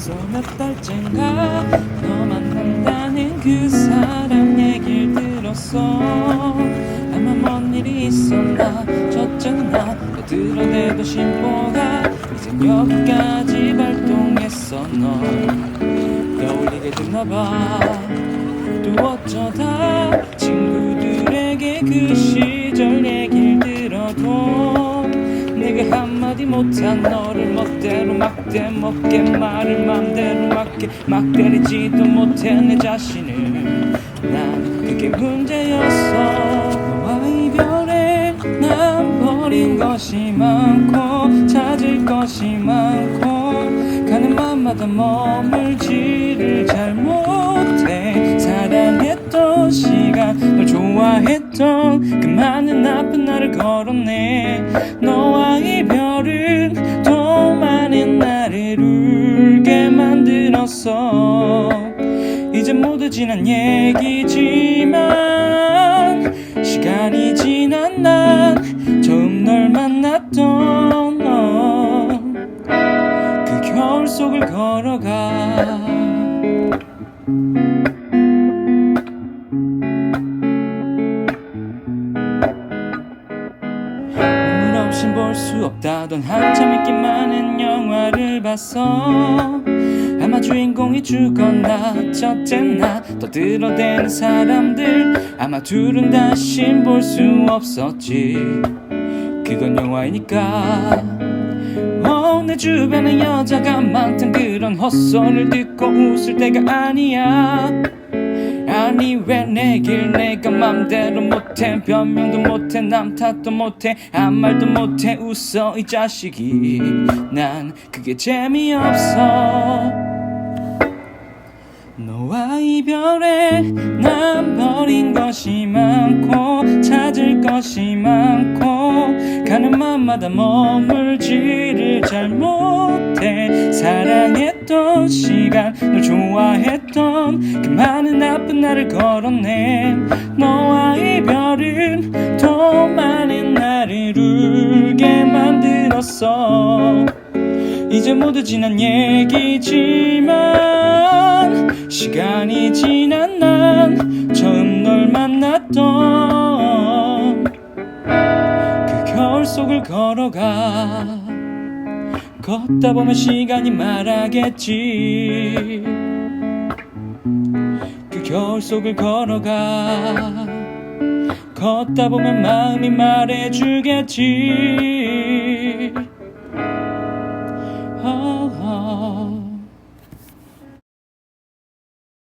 벌써 몇 달째인가 너 만난다는 그 사람 얘길 들었어. 아마 뭔 일이 있었나 또 들어대도 심보가 이젠 여기까지 발동했어 너. 떠올리게 됐나봐. 또 어쩌다 친구들에게 그 시절 얘길 들어도 내가 한마디 못한 멋대로 막대 먹게 말을 맘대로 맞게 막 때리지도 못해 내 자신을. 난 그게 문제였어. 너와 이별에 난 버린 것이 많고 찾을 것이 많고 가는 맘마다 머물지를 잘 못해. 사랑했던 시간 널 좋아했던 그 많은 나쁜 날을 걸었네. 너와 이별 만들었어 이제 모두 지난 얘기지만 시간이 지난 난 처음 널 만났던 너그 겨울 속을 걸어가. 없인 볼수 없다던 한참 인기 많은 영화를 봤어 아마 주인공이 죽었나 첫째 나 떠들어대는 사람들 아마 둘은 다신 볼 수 없었지. 그건 영화이니까. 어, 내 주변에 여자가 많던 그런 헛소리를 듣고 웃을 때가 아니야. 아니 왜 내길 내가 맘대로 못해 변명도 못해 남 탓도 못해 아무 말도 못해 웃어 이 자식이. 난 그게 재미없어 너와 이별에 난 버린 것이 많고 찾을 것이 많고 가는 맘마다 머물지를 잘 못해. 사랑했던 시간 널 좋아했던 그 많은 나쁜 날을 걸었네. 너와 이별은 더 많은 나를 울게 만들었어. 이제 모두 지난 얘기지만 시간이 지난 난 처음 널 만났던 그 겨울 속을 걸어가 걷다 보면 시간이 말하겠지 그 겨울 속을 걸어가 걷다 보면 마음이 말해주겠지 oh, oh.